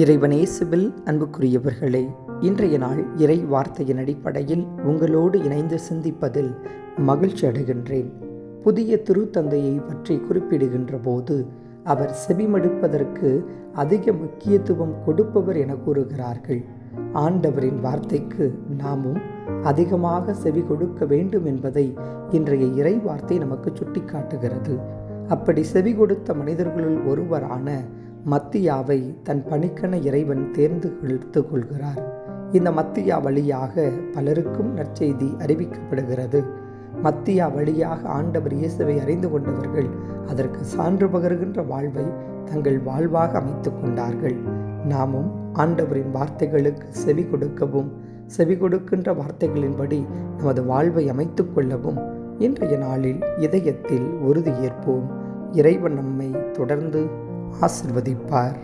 இறைவனேசுவில் அன்புக்குரியவர்களே இன்றைய நாள் இறை வார்த்தையின் அடிப்படையில் உங்களோடு இணைந்து சிந்திப்பதில் மகிழ்ச்சி அடைகின்றேன். புதிய திருத்தந்தையை பற்றி குறிப்பிடுகின்ற போது அவர் செவிமடுப்பதற்கு அதிக முக்கியத்துவம் கொடுப்பவர் என கூறுகிறார்கள். ஆண்டவரின் வார்த்தைக்கு நாமும் அதிகமாக செவி கொடுக்க வேண்டும் என்பதை இன்றைய இறை வார்த்தை நமக்கு சுட்டிக்காட்டுகிறது. அப்படி செவி கொடுத்த மனிதர்களுள் ஒருவரான மத்தியாவை தன் பணிக்கன இறைவன் தேர்ந்து எடுத்து கொள்கிறார் இந்த மத்தியா வழியாக பலருக்கும் நற்செய்தி அறிவிக்கப்படுகிறது. மத்தியா வழியாக ஆண்டவர் இயேசுவை அறிந்து கொண்டவர்கள் அதற்கு சான்று பகர்கின்ற வாழ்வை தங்கள் வாழ்வாக அமைத்து கொண்டார்கள். நாமும் ஆண்டவரின் வார்த்தைகளுக்கு செவி கொடுக்கவும் செவி கொடுக்கின்ற வார்த்தைகளின்படி நமது வாழ்வை அமைத்து கொள்ளவும் இன்றைய நாளில் இதயத்தில் உறுதியேற்போம் இறைவன் நம்மை தொடர்ந்து ஆசிர்வதிப்பார்.